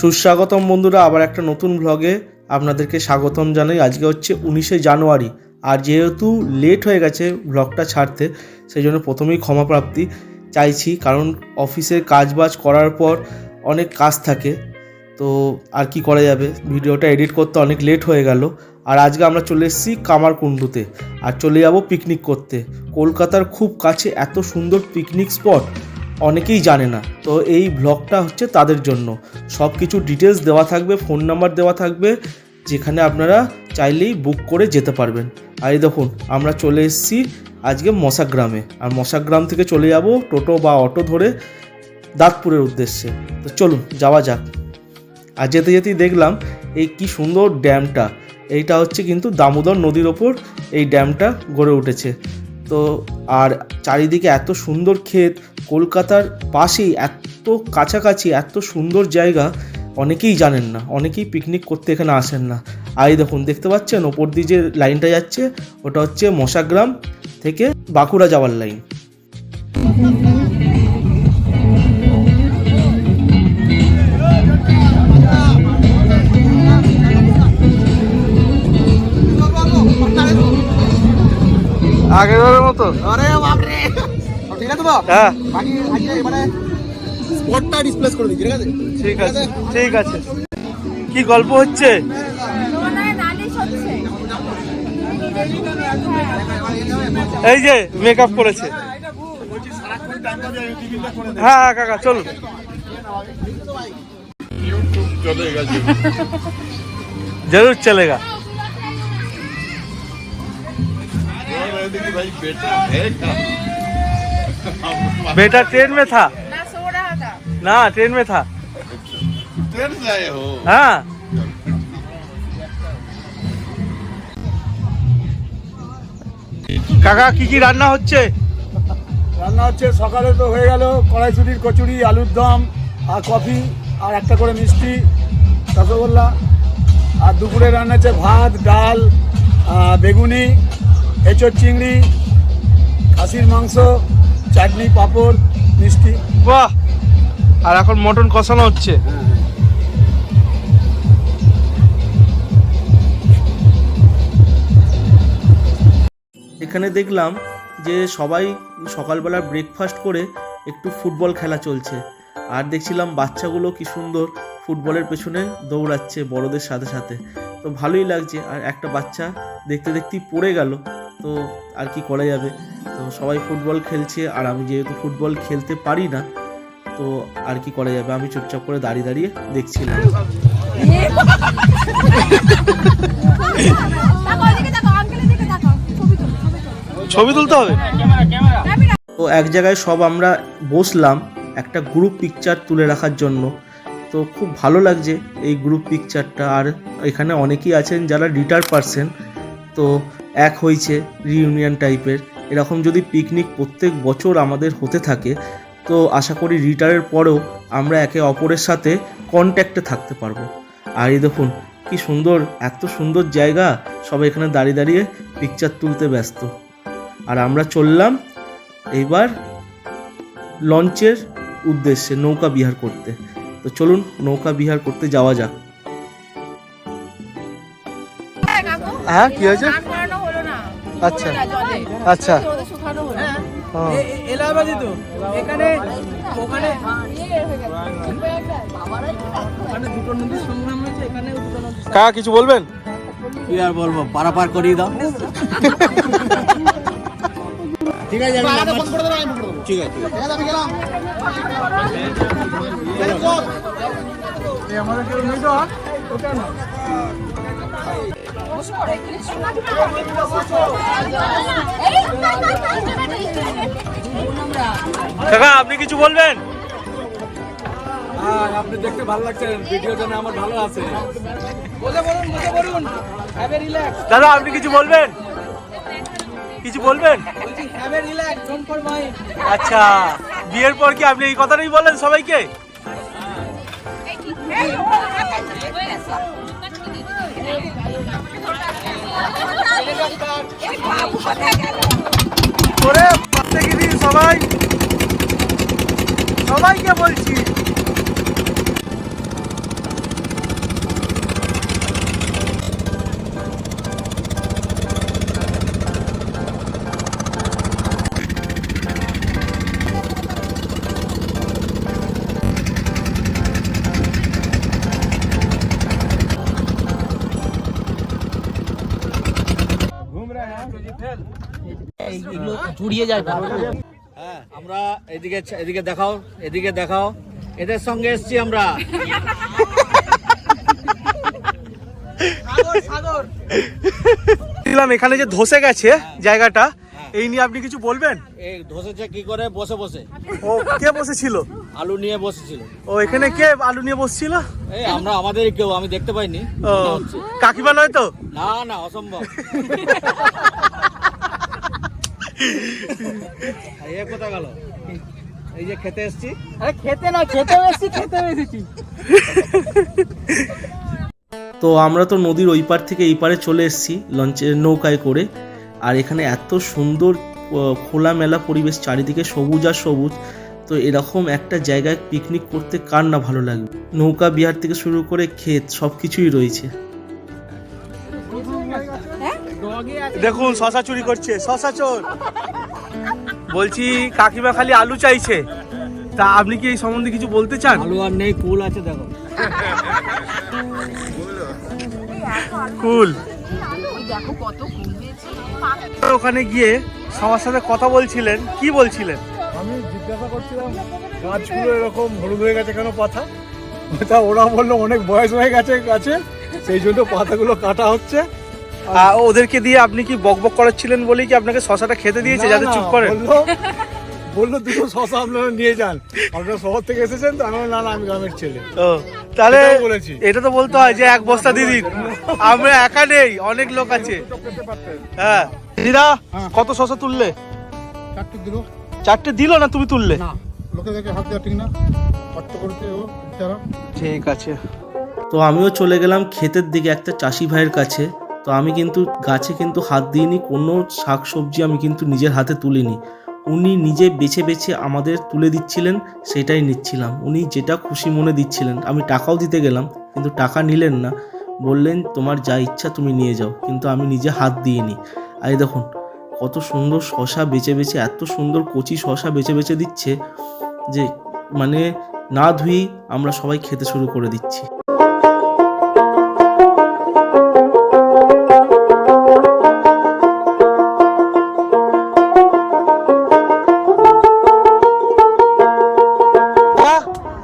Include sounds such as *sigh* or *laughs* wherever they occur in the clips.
সুস্বাগতম বন্ধুরা, আবার একটা নতুন ভ্লগে আপনাদেরকে স্বাগতম জানাই। আজকে হচ্ছে উনিশে জানুয়ারি, আর যেহেতু লেট হয়ে গেছে ভ্লগটা ছাড়তে সেই জন্য প্রথমেই ক্ষমাপ্রাপ্তি চাইছি, কারণ অফিসের কাজবাজ করার পর অনেক কাজ থাকে, তো আর কি করা যাবে? ভিডিওটা এডিট করতে অনেক লেট হয়ে গেল। আর আজকে আমরা চলে এসেছি কামারকুণ্ডুতে, আর চলে যাব পিকনিক করতে। কলকাতার খুব কাছে এত সুন্দর পিকনিক স্পট অনেকেই জানে না। তো এই ব্লগটা হচ্ছে তাদের জন্য। সব কিছু ডিটেলস দেওয়া থাকবে ফোন নাম্বার দেওয়া থাকবে, যেখানে আপনারা চাইলেই বুক করে যেতে পারবেন। আর এই দেখুন, আমরা চলে এসেছি আজকে মশাগ্রামে। আর মশাগ্রাম থেকে চলে যাব টোটো বা অটো ধরে দাঁতপুরের উদ্দেশ্যে। তো চলুন, যাওয়া যাক। আর যেতে যেতেই দেখলাম, এই কি সুন্দর ড্যামটা। এইটা হচ্ছে কিন্তু দামোদর নদীর ওপর এই ড্যামটা গড়ে উঠেছে। তো আর চারিদিকে এত সুন্দর ক্ষেত কলকাতার পাশেই এত কাছাকাছি এত সুন্দর জায়গা অনেকেই জানেন না অনেকেই পিকনিক করতে এখানে আসেন না। আর এই দেখুন দেখতে পাচ্ছেন? ওপর দিয়ে যে লাইনটা যাচ্ছে ওটা হচ্ছে মশাগ্রাম থেকে বাঁকুড়া যাওয়ার লাইন আগেরবারের মতো? আরে বাপরে! হ্যাঁ বাকি আজকে মানে স্পটটা ডিসপ্লেস করে দিচ্ছি ঠিক আছে ঠিক আছে ঠিক আছে কি গল্প হচ্ছে তোমার নালিশ হচ্ছে এই যে মেকআপ করেছে হ্যাঁ হ্যাঁ, কাকা চলুন जरूर चलेगा बेटा ट्रेन में था না সো रहा था ना ट्रेन में था ट्रेन से आए हो हाँ কাকা কি কি রান্না হচ্ছে রান্না হচ্ছে সকালে তো হয়ে গেল কড়াইশুটির কচুরি আলুর দম আর কফি আর একটা করে মিষ্টি রসগোল্লা আর দুপুরে রান্না হচ্ছে ভাত ডাল আহ, বেগুনি এঁচোর চিংড়ি খাসির মাংস চাটনি পাঁপড় মিষ্টি। বাহ! আর এখন মটন কষানো হচ্ছে। এখানে দেখলাম যে সবাই সকালবেলা ব্রেকফাস্ট করে একটু ফুটবল খেলা চলছে। আর দেখছিলাম বাচ্চাগুলো কি সুন্দর ফুটবলের পেছনে দৌড়াচ্ছে বড়দের সাথে সাথে। তো ভালোই লাগছে। আর একটা বাচ্চা দেখতে দেখতেই পড়ে গেল। তো আর কি করা যাবে? তো সবাই ফুটবল খেলছে আর আমি যেহেতু ফুটবল খেলতে পারি না তো আর কি করা যাবে? আমি চুপচাপ করে দাঁড়িয়ে দাঁড়িয়ে দেখছিলাম। ছবি তুলতে হবে? তো এক জায়গায় সব আমরা বসলাম একটা গ্রুপ পিকচার তুলে রাখার জন্য। তো খুব ভালো লাগছে এই গ্রুপ পিকচারটা আর এখানে অনেকেই আছেন যারা রিটার পারসন তো এক হয়েছে রিইউনিয়ন টাইপের এরকম যদি পিকনিক প্রত্যেক বছর আমাদের হতে থাকে, তো আশা করি রিটায়ারের পরেও আমরা একে অপরের সাথে কন্ট্যাক্টে থাকতে পারব। আর এই দেখুন, কি সুন্দর, এত সুন্দর জায়গা, সবাই এখানে দাঁড়িয়ে দাঁড়িয়ে পিকচার তুলতে ব্যস্ত। আর আমরা চললাম এইবার লঞ্চের উদ্দেশ্যে নৌকা বিহার করতে। তো চলুন নৌকা বিহার করতে যাওয়া যাক। হ্যাঁ, কাকু হ্যাঁ কি হয়েছে আচ্ছা। আচ্ছা। তো এখানে ইয়ে হয়ে। গেছে ওখানে দুটো নদীর সংগ্রাম হয়েছে এখানে কাকা কিছু বলবেন? কি আর বলব? পারাপার করিয়ে দাও। *laughs* ঠিক আছে ঠিক আছে আমাদের কেউ নেই তো? ওটা না কাকা আপনি কিছু বলবেন? হ্যাঁ আপনি দেখতে ভালো লাগছেন ভিডিও জন্য আমার ভালো আছে। বলে বলুন বলে বলুন। হ্যাভ এ রিল্যাক্স দাদা আপনি কিছু বলবেন? কিছু বলবেন? আচ্ছা বিয়ের পর কি আপনি এই কথাটাই বলেন সবাইকে? সবাই সবাইকে বলছি হ্যাঁ? যায় হ্যাঁ আমরা এদিকে এদিকে দেখাও এদিকে দেখাও। এদের সঙ্গে আমরা। এখানে যে ধসে গেছে জায়গাটা এই নিয়ে আপনি কিছু বলবেন? এই ধসেছে কি করে? বসে বসে। ও কে বসেছিল? আলু নিয়ে বসেছিল। ও এখানে কে আলু নিয়ে বসছিল? এই আমরা আমাদের কেউ আমি দেখতে পাইনি। ও কাকিমা নয় তো? না না অসম্ভব। গেল? এই যে খেতে এসছি। আরে খেতে না খেতে এসেছি খেতে এসেছি। তো আমরা তো নদীর ওই পার থেকে এই পারে চলে এসেছি লঞ্চের নৌকায় করে। আর এখানে এত সুন্দর খোলামেলা পরিবেশ চারিদিকে সবুজ আর সবুজ। তো এরকম একটা জায়গায় পিকনিক করতে কার না ভালো লাগবে নৌকা বিহার থেকে শুরু করে ক্ষেত সব কিছুই রয়েছে। দেখুন শশা চুরি করছে শশা চোর। বলছি কাকিমা খালি আলু চাইছে। তা আপনি কি এই সম্বন্ধে কিছু বলতে চান? আলু আর নেই কুল আছে দেখো। কুল। দেখো কত কমেছে ওখানে গিয়ে সবার সাথে কথা বলছিলেন কি বলছিলেন? আমি জিজ্ঞাসা করছিলাম গাছগুলো এরকম হলুদ হয়ে গেছে কেন পাতা? তা ওরা বলল অনেক বয়স হয়ে গেছে গাছে সেই জন্য পাতাগুলো কাটা হচ্ছে। আহ, ওদেরকে দিয়ে আপনি কি বকবক করাচ্ছিলেন বলেই কি আপনাকে শশাটা খেতে দিয়েছে যাতে চুপ করেন বলল দুটো শশা আপনারা নিয়ে যান। আপনারা শহর থেকে এসেছেন তো আমি না না আমি গ্রামের ছেলে। ও তাহলে বলেছি। এটা তো বলতে হয় যে এক বস্তা দিয়ে দিন। আমরা একা নেই অনেক লোক আছে। হ্যাঁ। দিদা কত শশা তুললে? চারটে দিল। চারটে দিল না তুমি তুললে? লোকে দেখে হাত দেওয়া ঠিক না। কষ্ট ও ঠিক আছে। তো আমিও চলে গেলাম ক্ষেতের দিকে একটা চাষি ভাইয়ের কাছে। তো আমি কিন্তু গাছে কিন্তু হাত দিইনি কোনো শাক সবজি আমি কিন্তু নিজের হাতে তুলিনি। উনি নিজে বেছে বেছে আমাদের তুলে দিচ্ছিলেন, সেটাই নিচ্ছিলাম। উনি যেটা খুশি মনে দিচ্ছিলেন, আমি টাকাও দিতে গেলাম, কিন্তু টাকা নিলেন না। বললেন, তোমার যা ইচ্ছা তুমি নিয়ে যাও। কিন্তু আমি নিজে হাত দিইনি। আর দেখুন, কত সুন্দর শশা বেছে বেছে, এত সুন্দর কচি শশা বেছে বেছে দিচ্ছে যে মানে না ধুয়েই আমরা সবাই খেতে শুরু করে দিচ্ছি।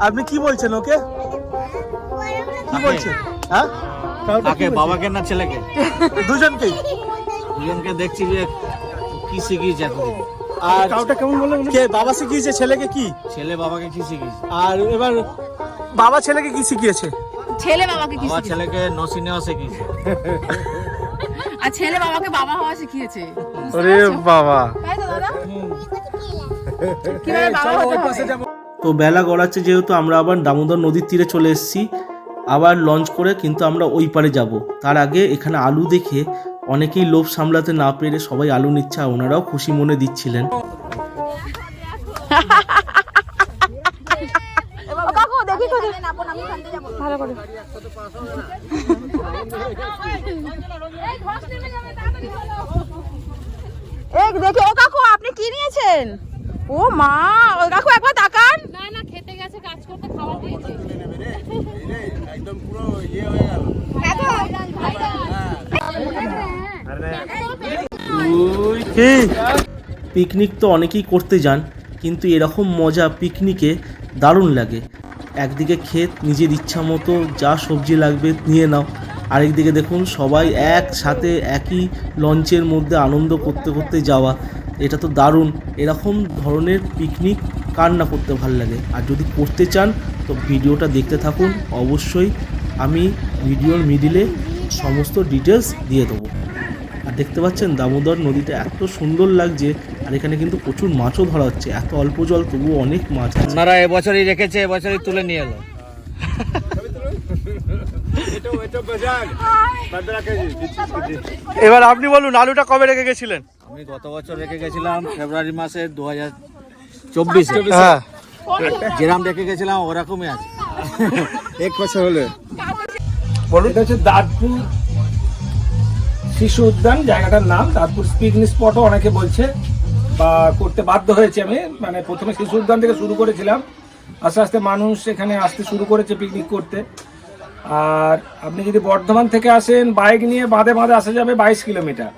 আপনি কি বলছেন ওকে? কি বলছেন? হ্যাঁ? কাকে? বাবাকে না ছেলেকে? দুজনকেই। দুজনকে দেখছি যে কি শিখিয়েছে এতদিন আর কাউটা কেমন বললেন? কে বাবা শিখিয়েছে ছেলেকে কি? ছেলে বাবাকে কি শিখিয়েছে? আর এবার বাবা ছেলেকে কি শিখিয়েছে? ছেলে বাবাকে কি বাবা ছেলেকে নসি নেওয়া শিখিয়েছে। আর ছেলে বাবাকে বাবা হওয়া শিখিয়েছে। ওরে বাবা। তাই তো দাদা? কীভাবে বাবা হতে হবে? তো বেলা গড়াচ্ছে যেহেতু আমরা আবার দামোদর নদীর তীরে চলে এসেছি, আবার লঞ্চ করে কিন্তু আমরা ওই পারে যাব। তার আগে এখানে আলু দেখে অনেকেই লোভ সামলাতে না পেরে সবাই আলু নিচ্ছে ওনারাও খুশি মনে দিচ্ছিলেন। দেখি, ও কাকু, আপনি কি নিয়েছেন? ও মা ও কাকু একবার তাকান। না না খেতে গেছে কাজ করতে খাবার দিয়েছে। একদম পুরো ইয়ে হয়ে গেল পিকনিক তো অনেকেই করতে যান কিন্তু এরকম মজা পিকনিকে দারুণ লাগে। একদিকে ক্ষেত নিজের ইচ্ছা মতো যা সবজি লাগবে নিয়ে নাও। আরেকদিকে দেখুন সবাই একসাথে একই লঞ্চের মধ্যে আনন্দ করতে করতে যাওয়া। এটা তো দারুণ। এরকম ধরনের পিকনিক কার না করতে ভালো লাগে? আর যদি করতে চান তো ভিডিওটা দেখতে থাকুন। অবশ্যই আমি ভিডিওর মিডিলে সমস্ত ডিটেলস দিয়ে দেবো। আর দেখতে পাচ্ছেন দামোদর নদীটা এত সুন্দর লাগছে আর এখানে কিন্তু প্রচুর মাছও ধরা হচ্ছে। এত অল্প জল তবুও অনেক মাছ আপনারা এবছরই রেখেছে এবছরই তুলে নিয়ে এলো। এবার আপনি বলুন আলুটা কবে রেখে গেছিলেন? আমি গত বছর রেখে গেছিলাম ফেব্রুয়ারি মাসে দু হাজার চব্বিশে। হ্যাঁ। যেরাম রেখে গেছিলাম ওরকমই আছে। এক বছর হলে। বলুন। এটা হচ্ছে দাঁতপুর শিশু উদ্যান জায়গাটার নাম। দাঁতপুর পিকনিক স্পটও অনেকে বলছে বা করতে বাধ্য হয়েছে আমি। মানে প্রথমে শিশু উদ্যান থেকে শুরু করেছিলাম। আস্তে আস্তে মানুষ এখানে আসতে শুরু করেছে পিকনিক করতে। আর আপনি যদি বর্ধমান থেকে আসেন বাইক নিয়ে বাঁধে বাঁধে আসা যাবে বাইশ কিলোমিটার।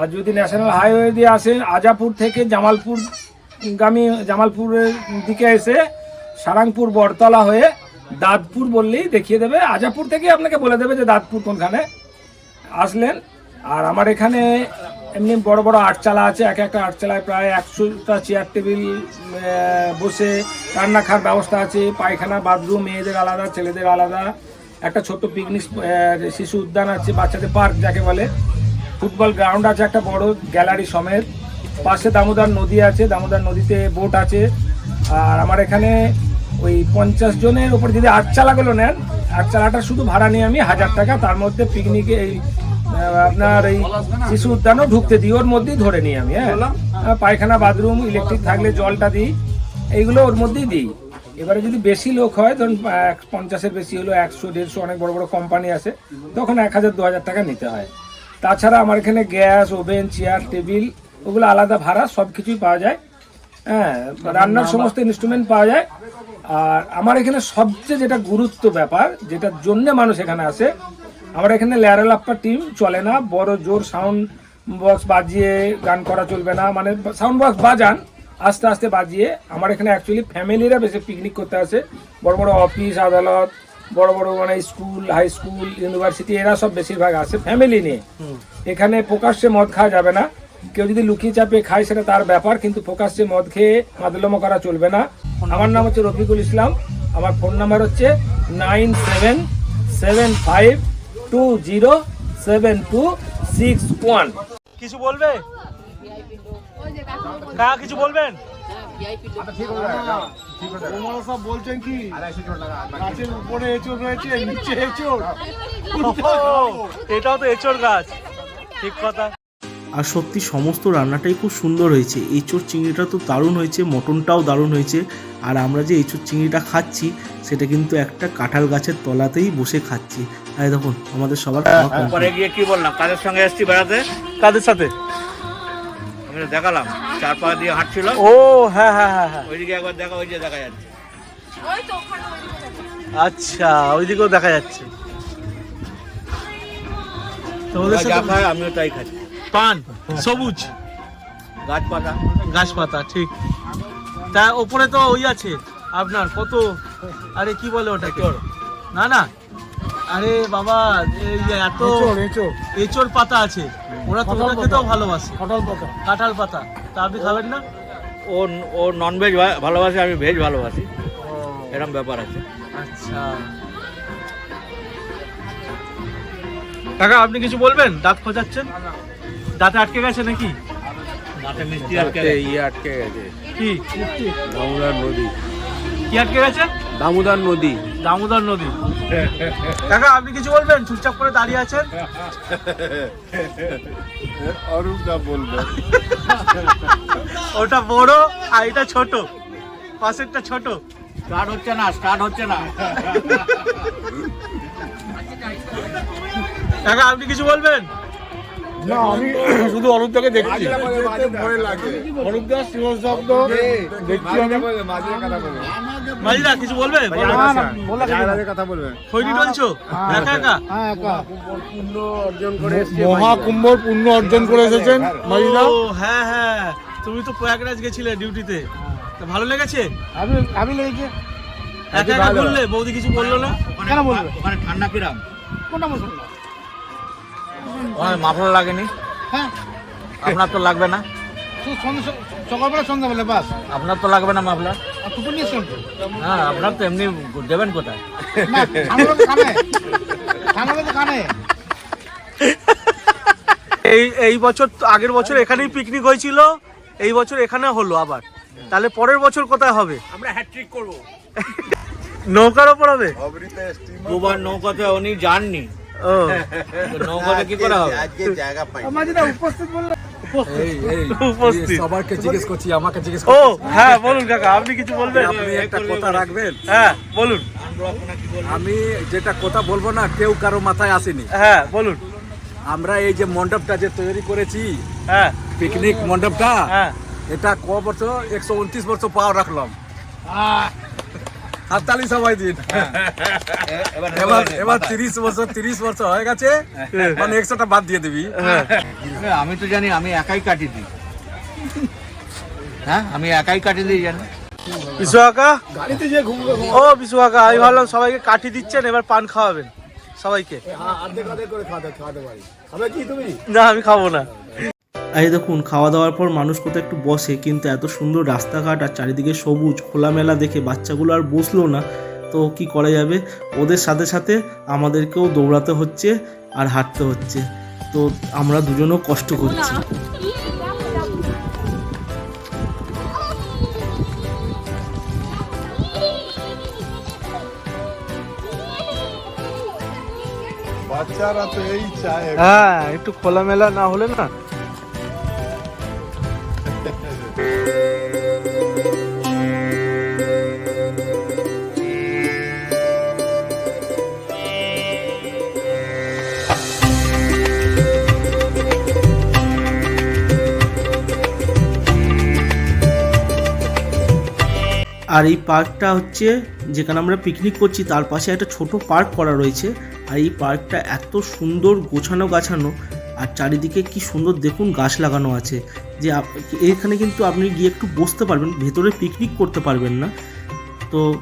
আর যদি ন্যাশনাল হাইওয়ে দিয়ে আসেন আজাপুর থেকে জামালপুর গামী জামালপুরের দিকে এসে সারাংপুর বটতলা হয়ে দাঁতপুর বললেই দেখিয়ে দেবে। আজাপুর থেকে আপনাকে বলে দেবে যে দাঁতপুর কোনখানে আসলেন। আর আমার এখানে এমনি বড় বড় আটচালা আছে, এক একটা আটচালায় প্রায় একশোটা চেয়ার টেবিল বসে রান্না খাওয়ার ব্যবস্থা আছে। পায়খানা বাথরুম মেয়েদের আলাদা, ছেলেদের আলাদা। একটা ছোট্ট পিকনিক শিশু উদ্যান আছে, বাচ্চাদের পার্ক যাকে বলে। ফুটবল গ্রাউন্ড আছে একটা বড় গ্যালারি সমেত। পাশে দামোদর নদী আছে দামোদর নদীতে বোট আছে। আর আমার এখানে ওই পঞ্চাশ জনের উপর যদি আট চালাগুলো নেন আট চালাটা শুধু ভাড়া নিয়ে আমি হাজার টাকা তার মধ্যে পিকনিকে এই আপনার এই শিশু উদ্যানও ঢুকতে দিই ওর মধ্যেই ধরে নিই আমি হ্যাঁ। পায়খানা বাথরুম ইলেকট্রিক থাকলে জলটা দিই এইগুলো ওর মধ্যেই দিই। এবারে যদি বেশি লোক হয় ধরুন পঞ্চাশের বেশি হলো একশো দেড়শো অনেক বড় বড় কোম্পানি আছে তখন এক হাজার দু হাজার টাকা নিতে হয়। তাছাড়া আমার এখানে গ্যাস, ওভেন, চেয়ার, টেবিল, ওগুলো আলাদা ভাড়া সব কিছুই পাওয়া যায়। হ্যাঁ রান্নার সমস্ত ইনস্ট্রুমেন্ট পাওয়া যায়। আর আমার এখানে সবচেয়ে যেটা গুরুত্ব ব্যাপার, যেটার জন্য মানুষ এখানে আসে, আমার এখানে ল্যারেলাপ্পা টিম চলে না। বড় জোর সাউন্ড বক্স বাজিয়ে গান করা চলবে না। মানে সাউন্ড বক্স বাজান, আস্তে আস্তে বাজিয়ে। আমার এখানে অ্যাকচুয়ালি ফ্যামিলিরা বেশি পিকনিক করতে আসে। বড় বড় অফিস আদালত বড় বড় মানে স্কুল হাই স্কুল ইউনিভার্সিটি এরা সব বেশিরভাগ আসে ফ্যামিলি নিয়ে। এখানে প্রকাশ্যে মদ খাওয়া যাবে না। কেউ যদি লুকিয়ে চাপে খায় সেটা তার ব্যাপার কিন্তু প্রকাশ্যে মদ খেয়ে মাদলমো করা চলবে না। আমার নাম হচ্ছে রফিকুল ইসলাম। আমার ফোন নাম্বার হচ্ছে nine seven seven five two zero seven two six one. কিছু বলবে? কিছু বলবেন? ওনারা সব বলছেন কি? গাছের উপরে এঁচড় রয়েছে নিচে এঁচড় *laughs* এটাও তো এচোর গাছ ঠিক কথা। আর সত্যি সমস্ত রান্নাটাই খুব সুন্দর হয়েছে। এঁচোর চিংড়িটা তো দারুণ হয়েছে মটনটাও দারুণ হয়েছে। আর আমরা যে এঁচোর চিংড়িটা খাচ্ছি সেটা কিন্তু একটা কাঁঠাল গাছের তলাতেই বসে খাচ্ছি। আর দেখুন আমাদের সবার খাওয়া গিয়ে কি বললাম? কাদের সঙ্গে এসছি বেড়াতে? কাদের সাথে? দেখালাম। চার পা দিয়ে হাঁটছিল। ও হ্যাঁ হ্যাঁ হ্যাঁ হ্যাঁ। ওইদিকে একবার দেখা ওই যে দেখা যাচ্ছে। আচ্ছা ওইদিকেও দেখা যাচ্ছে। তোমাদের যা খায় আমিও তাই খাচ্ছি পান সবুজ। গাছপাতা গাছপাতা ঠিক। তা ওপরে তো ওই আছে আপনার কত আরে কি বলে ওটাকে? না না। আরে বাবা এই যে এত এঁচড় পাতা আছে। ওরা তো ওটা খেতেও ভালোবাসে। কাঁঠাল পাতা কাঁঠাল পাতা। তা আপনি খাবেন না? ও ও ননভেজ ভালোবাসে আমি ভেজ ভালোবাসি। এরকম ব্যাপার আছে। আচ্ছা। কাকা আপনি কিছু বলবেন? দাঁত খোঁজাচ্ছেন? দাঁতে আটকে গেছে নাকি? মাঠে মিষ্টি আর ইয়ে আটকে গেছে। কি? নদী। কি আটকে গেছে? দামোদর নদী। দামোদর নদী। কাকা আপনি কিছু বলবেন? চুপচাপ করে দাঁড়িয়ে আছেন? অরূপটা বলবে। ওটা বড় আর এটা ছোট। পাশেরটা ছোট। স্টার্ট হচ্ছে না স্টার্ট হচ্ছে না। কাকা আপনি কিছু বলবেন? না আমি *coughs* শুধু অরূপদাকে দেখছি। দেখছি আমি। মাঝিদা কিছু বলবে। কথা টলছো একা একা? হ্যাঁ পূর্ণ অর্জন করে মহাকুম্ভর পুণ্য অর্জন করে এসেছেন মাইদা হ্যাঁ হ্যাঁ। তুমি তো প্রয়াগরাজ গেছিলে ডিউটিতে। তা ভালো লেগেছে? আমি আমি লেগেছে। একা একা বললে? বৌদি কিছু বলল না? কেন বলবে? ওখানে ঠান্ডা কিরাম কোনটা মুসলমান ওখানে মাফলা লাগেনি? হ্যাঁ। আপনার তো লাগবে না? সকালবেলা সন্ধ্যাবেলা বাস। আপনার তো লাগবে না মাফলার হ্যাঁ আপনার তো এমনি দেবেন কোথায়? না ঠান্ডা তো কানে। ঠান্ডা তো কানে। এই এই বছর তো- আগের বছর এখানেই পিকনিক হয়েছিল এই বছর এখানে হলো আবার। তাহলে পরের বছর কোথায় হবে? আমরা হ্যাট্রিক করব। নৌকার ওপর হবে দুবার নৌকাতে উনি যাননি। ও। তো নৌকাতে কি করে হবে? আজকে জায়গা পাই মাঝিদা উপস্থিত বললে। *laughs* উপস্থিত। সবাইকে জিজ্ঞেস করছি আমাকে জিজ্ঞেস ও হ্যাঁ বলুন কাকা আপনি কিছু বলবেন? আপনি একটা কথা রাখবেন? হ্যাঁ বলুন। আমি যেটা কথা বলব না কেউ কারও মাথায় আসেনি। হ্যাঁ বলুন। আমরা এই যে মণ্ডপটা যে তৈরি করেছি হ্যাঁ। পিকনিক মণ্ডপটা হ্যাঁ। এটা ক বছর একশো উনত্রিশ বছর পাওয়া রাখলাম। হাততালি সবাই দিন। এ- এবার এবার এবার তিরিশ বছর তিরিশ বছর হয়ে গেছে মানে একশোটা বাদ দিয়ে দিবি। আমি তো জানি আমি একাই কাটি দিই। হ্যাঁ আমি একাই কাটি দিই জানি? বিশু গাড়িতে যে ঘুমবে ও বিশু কাকা আমি ভাবলাম সবাইকে কাঠি দিচ্ছেন এবার পান খাওয়াবেন সবাইকে। অর্ধেক অর্ধেক করে খাওয়াতে খাওয়াতে পারি। খাবে কি তুমি? না আমি খাব না। এই দেখুন খাওয়া দাওয়ার পর মানুষ কোথাও একটু বসে কিন্তু এত সুন্দর রাস্তাঘাট আর চারিদিকে সবুজ খোলামেলা দেখে বাচ্চাগুলো আর বসল না। তো কি করা যাবে? ওদের সাথে সাথে আমাদেরকেও দৌড়াতে হচ্ছে আর হাঁটতে হচ্ছে। তো আমরা দুজনেও কষ্ট করছি। বাচ্চারা তো এই চায়। হ্যাঁ একটু খোলামেলা না হলে না আর এই পার্কটা হচ্ছে যেখানে আমরা পিকনিক করছি তার পাশে একটা ছোট পার্ক করা রয়েছে। আর এই পার্কটা এত সুন্দর গোছানো গাছানো আর চারিদিকে কি সুন্দর দেখুন গাছ লাগানো আছে। যে আপ- এখানে কিন্তু আপনি গিয়ে একটু বসতে পারবেন ভেতরে পিকনিক করতে পারবেন না। তো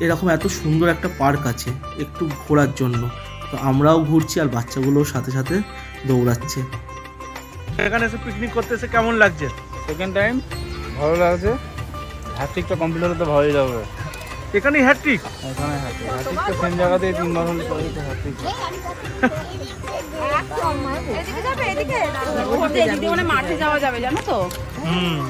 এরকম এত সুন্দর একটা পার্ক আছে একটু ঘোরার জন্য। তো আমরাও ঘুরছি আর বাচ্চাগুলোও সাথে সাথে দৌড়াচ্ছে। এখানে এসে পিকনিক করতে এসে কেমন লাগছে? সেকেন্ড টাইম ভালো লাগছে? হ্যাট্রিকটা কমপ্লিট হলে তো ভালোই লাগবে হ্যাট্রিক এখানে হ্যাট্রিক হ্যাট্রিকটা সেম জায়গাতেই তিনবার হলে তো হ্যাট্রিক এদিকে যাবে এদিকে এদিকে মানে মাঠে যাওয়া যাবে জানো তো হুম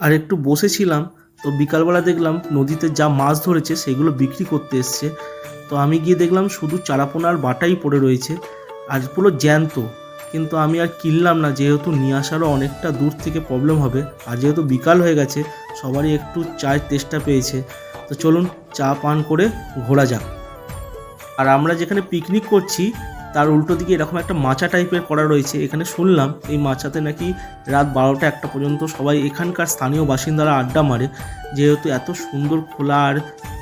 আর একটু বসেছিলাম তো বিকালবেলা দেখলাম নদীতে যা মাছ ধরেছে সেগুলো বিক্রি করতে এসছে। তো আমি গিয়ে দেখলাম শুধু চারাপোনার বাটাই পড়ে রয়েছে আর পুরো জ্যান্ত। কিন্তু আমি আর কিনলাম না, যেহেতু নিয়ে আসারও অনেকটা দূর থেকে প্রবলেম হবে। আর যেহেতু বিকাল হয়ে গেছে, সবারই একটু চায়ের তেষ্টা পেয়েছে। তো চলুন চা পান করে ঘোরা যাক। আর আমরা যেখানে পিকনিক করছি, তার উল্টো দিকে এরকম একটা মাচা টাইপের করা রয়েছে। এখানে শুনলাম এই মাচাতে নাকি রাত বারোটা একটা পর্যন্ত সবাই এখানকার স্থানীয় বাসিন্দারা আড্ডা মারে। যেহেতু এত সুন্দর খোলা আর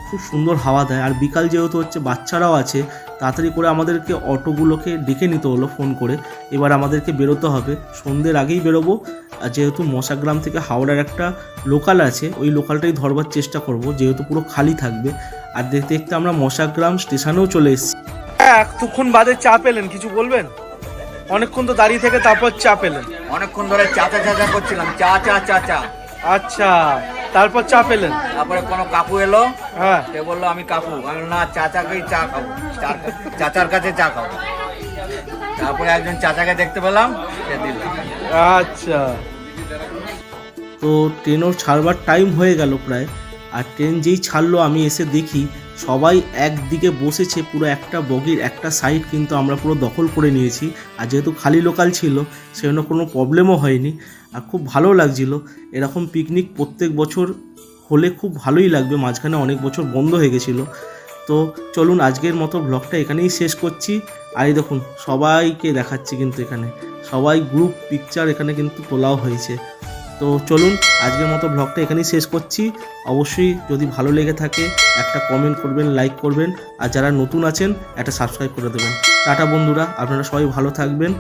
খুব সুন্দর হাওয়া দেয়। আর বিকাল যেহেতু হচ্ছে, বাচ্চারাও আছে তাড়াতাড়ি করে আমাদেরকে অটোগুলোকে ডেকে নিতে হলো ফোন করে। এবার আমাদেরকে বেরোতে হবে। সন্ধ্যের আগেই বেরোবো। আর যেহেতু মশাগ্রাম থেকে হাওড়ার একটা লোকাল আছে ওই লোকালটাই ধরবার চেষ্টা করব। যেহেতু পুরো খালি থাকবে। আর দেখতে দেখতে আমরা মশাগ্রাম স্টেশনেও চলে এসেছি। এতক্ষণ বাদে চা পেলেন কিছু বলবেন? অনেকক্ষণ তো দাঁড়িয়ে থেকে তারপর চা পেলেন। অনেকক্ষণ ধরে চা চা চাচা করছিলাম। চা চা চা চা। আচ্ছা। তারপর চা পেলেন। তারপরে কোনো কাকু এলো হ্যাঁ। সে বলল আমি কাকু। আমি না চাচাকেই চা খাব। চাচার কাছে চা খাব। তারপরে একজন চাচাকে দেখতে পেলাম সে দিল। আচ্ছা। তো ট্রেনও ছাড়বার টাইম হয়ে গেল প্রায় আর ট্রেন যেই ছাড়লো আমি এসে দেখি সবাই একদিকে বসেছে পুরো একটা বগির একটা সাইড কিন্তু আমরা পুরো দখল করে নিয়েছি। আর যেহেতু খালি লোকাল ছিল সেজন্য কোনো প্রবলেমও হয়নি। আর খুব ভালো লাগছিল। এরকম পিকনিক প্রত্যেক বছর হলে খুব ভালোই লাগবে, মাঝখানে অনেক বছর বন্ধ হয়ে গেছিল। তো চলুন আজকের মতো ব্লগটা এখানেই শেষ করছি। আর এই দেখুন, সবাইকে দেখাচ্ছি কিন্তু এখানে। সবাই গ্রুপ পিকচার এখানে কিন্তু তোলাও হয়েছে। তো চলুন আজকের মতো ব্লগটা এখানেই শেষ করছি। অবশ্যই যদি ভালো লেগে থাকে, একটা কমেন্ট করবেন লাইক করবেন। আর যারা নতুন আছেন, একটা সাবস্ক্রাইব করে দেবেন। টাটা বন্ধুরা, আপনারা সবাই ভালো থাকবেন।